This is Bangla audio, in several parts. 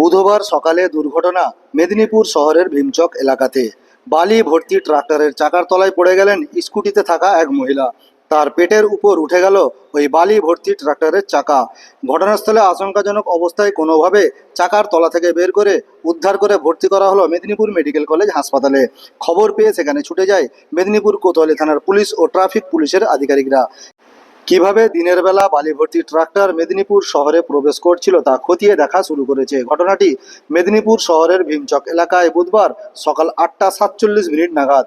বুধবার সকালে দুর্ঘটনা মেদিনীপুর শহরের ভীমচক এলাকাতে। বালি ভর্তি ট্রাক্টরের চাকার তলায় পড়ে গেলেন স্কুটিতে থাকা এক মহিলা। তার পেটের উপর উঠে গেল ওই বালি ভর্তি ট্রাক্টরের চাকা। ঘটনাস্থলে আশঙ্কাজনক অবস্থায় কোনোভাবে চাকার তলা থেকে বের করে উদ্ধার করে ভর্তি করা হলো মেদিনীপুর মেডিকেল কলেজ হাসপাতালে। খবর পেয়ে সেখানে ছুটে যায় মেদিনীপুর কোতোয়ালি থানার পুলিশ ও ট্রাফিক পুলিশের আধিকারিকরা। কীভাবে দিনের বেলা বালি ভর্তি ট্রাক্টর মেদিনীপুর শহরে প্রবেশ করছিল তা খতিয়ে দেখা শুরু করেছে। ঘটনাটি মেদিনীপুর শহরের ভীমচক এলাকায় বুধবার সকাল আটটা সাতচল্লিশ মিনিট নাগাদ।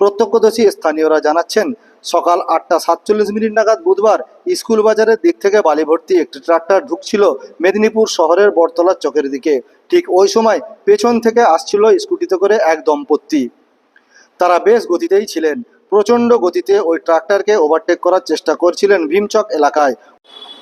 প্রত্যক্ষদর্শী স্থানীয়রা জানাচ্ছেন, সকাল আটটা সাতচল্লিশ মিনিট নাগাদ বুধবার স্কুল বাজারের দিক থেকে বালি ভর্তি একটি ট্রাক্টর ঢুকছিল মেদিনীপুর শহরের বটতলার চকের দিকে। ঠিক ওই সময় পেছন থেকে আসছিল স্কুটিতে করে এক দম্পতি। তারা বেশ গতিতেই ছিলেন। প্রচণ্ড গতিতে ওই ট্রাক্টরকে ওভারটেক করার চেষ্টা করছিলেন ভীমচক এলাকায়।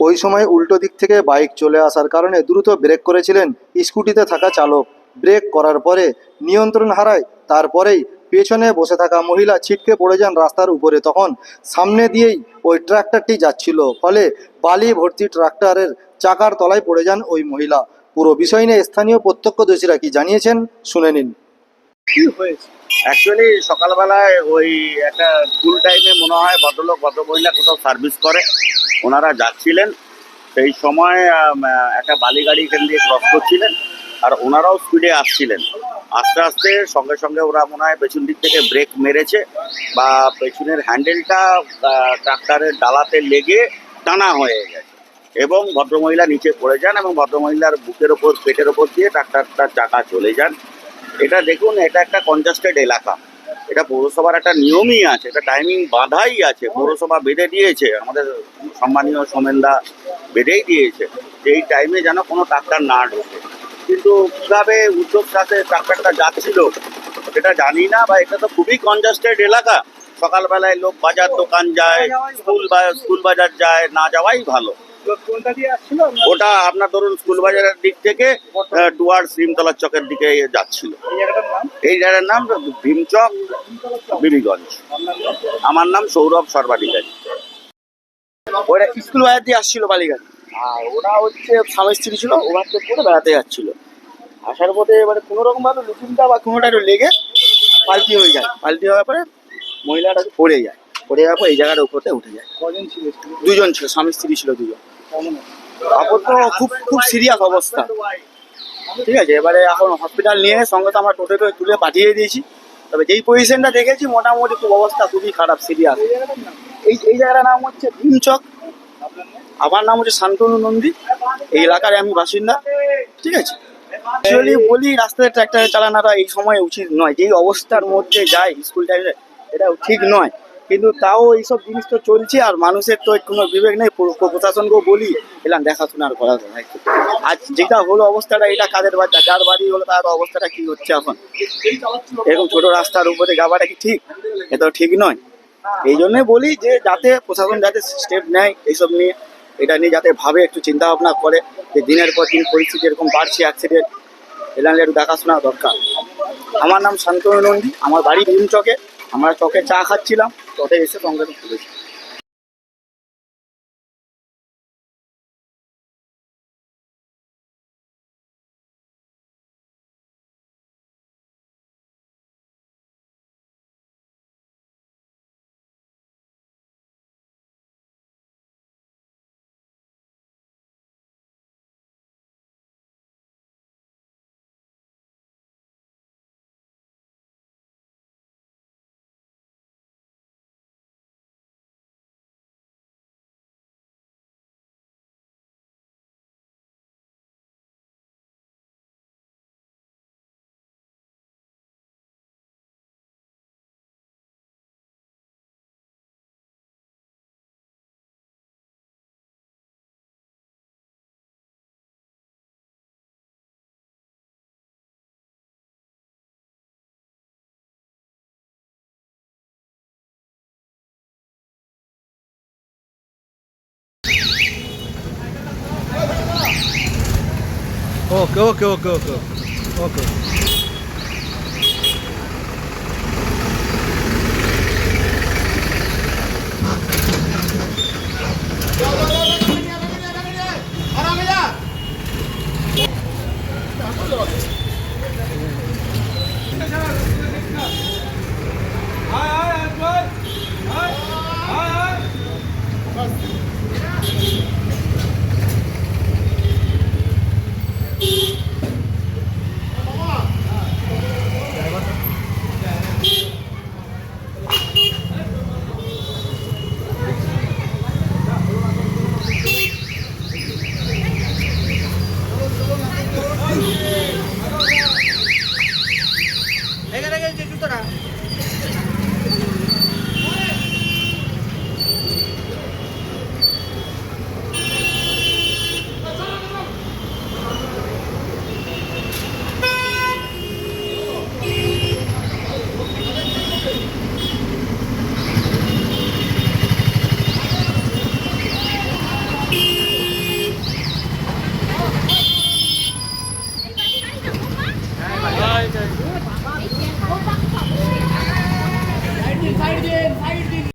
ওই সময় উল্টো দিক থেকে বাইক চলে আসার কারণে দ্রুত ব্রেক করেছিলেন স্কুটিতে থাকা চালক। ব্রেক করার পরে নিয়ন্ত্রণ হারায়, তারপরেই পেছনে বসে থাকা মহিলা ছিটকে পড়ে যান রাস্তার উপরে। তখন সামনে দিয়েই ওই ট্রাক্টরটি যাচ্ছিল, ফলে বালি ভর্তি ট্রাক্টরের চাকার তলায় পড়ে যান ওই মহিলা। পুরো বিষয় নিয়ে স্থানীয় প্রত্যক্ষদর্শীরা কি জানিয়েছেন, শুনে নিন। কি হয়েছে? অ্যাকচুয়ালি সকালবেলায় ওই একটা স্কুল টাইমে মনে হয় ভদ্রলোক, ভদ্রমহিলা কোথাও সার্ভিস করে। ওনারা যাচ্ছিলেন। সেই সময় একটা বালি গাড়ি এখান দিয়ে ক্রস করছিলেন আর ওনারাও স্পিডে আসছিলেন। আস্তে আস্তে সঙ্গে সঙ্গে ওরা মনে হয় পেছন দিক থেকে ব্রেক মেরেছে বা পেছনের হ্যান্ডেলটা ট্রাক্টরের ডালাতে লেগে টানা হয়ে গেছে। এবং ভদ্রমহিলা নিচে পড়ে যান এবং ভদ্রমহিলার বুকের ওপর, পেটের ওপর দিয়ে ট্রাক্টরটার চাকা চলে যান। এটা দেখুন, এটা একটা কনজাস্টেড এলাকা। এটা পৌরসভার একটা নিয়মই আছে, এটা টাইমিং বাধাই আছে। পৌরসভা বেঁধে দিয়েছে, আমাদের সম্মানীয় সোমেনদা বেঁধেই দিয়েছে। যে এই টাইমে যেন কোনো ট্রাক্টর না ঢোকে। কিন্তু কীভাবে উদ্যোগ সাথে ট্রাক্টরটা যাচ্ছিল এটা জানি না, বা এটা তো খুবই কনজাস্টেড এলাকা। সকালবেলায় লোক বাজার দোকান যায়, স্কুল বা স্কুল বাজার যায়, না যাওয়াই ভালো। ওটা আপনার ধরুন স্কুল বাজারের দিক থেকে টুয়ার্ড সিমতলার চকের দিকে যাচ্ছিল। এই জায়গাটার নাম? এই জায়গার নাম ভীমচক বিবিগঞ্জ। আমার নাম সৌরভ সর্বাধিকারী। ওরা স্কুল বাজার দিয়ে আসছিল বালিঘাট আর ওরা হচ্ছে স্বামী স্ত্রী ছিল ওভারটেক করে বেড়াতে যাচ্ছিল। আসার পথে এবারে কোনো রকম ভাবে লুকিনটা বা কোনোটা একটু লেগে পাল্টি হয়ে যায়। পাল্টি হওয়ার পরে মহিলাটা পড়ে যায়। পড়ে যাওয়ার পর এই জায়গার উপরতে উঠে যায় কজন ছিল দুজন ছিল স্বামী স্ত্রী ছিল দুজন। কেমন তারপর তো খুব খুব সিরিয়াস অবস্থা। ঠিক আছে এবারে এখন হসপিটাল নিয়ে সঙ্গে তো আমরা টোটোতে তুলে পাঠিয়ে দিয়েছি। তবে যেই পজিশনটা দেখেছি মোটামুটি খুব অবস্থা খুবই খারাপ সিরিয়াস। এই এই এই জায়গাটার নাম হচ্ছে ভীমচক। আমার নাম হচ্ছে শান্তনু নন্দী। এই এলাকার আমি বাসিন্দা। ঠিক আছে? অ্যাকচুয়ালি বলি রাস্তায় ট্র্যাক্টর চালানোটা এই সময় উচিত নয়। যেই অবস্থার মধ্যে যায় স্কুল টাইমে এটা ঠিক নয়। কিন্তু তাও এইসব জিনিস তো চলছে আর মানুষের তো কোনো বিবেক নেই। প্র- প্রশাসনকেও বলি, এলাম দেখাশোনার করা আজ যেটা হলো অবস্থাটা, এটা কাদের বাড়ি, যার বাড়ি হলো তার অবস্থাটা কি হচ্ছে এখন? এরকম ছোট রাস্তার উপরে যাওয়াটা কি ঠিক? এটা তো ঠিক নয়। এই জন্যই বলি যে, যাতে প্রশাসন যাতে স্টেপ নেয় এইসব নিয়ে, এটা নিয়ে যাতে ভাবে, একটু চিন্তা ভাবনা করে যে দিনের পর দিন পরিস্থিতি এরকম বাড়ছে অ্যাক্সিডেন্ট এটা নিয়ে একটু দেখাশোনা দরকার। আমার নাম শান্তনু নন্দী, আমার বাড়ি ভীম চকে আমরা চকে চা খাচ্ছিলাম। চকে এসে কংগ্রেস তুলেছি okay okay okay okay okay. বন্ধুরা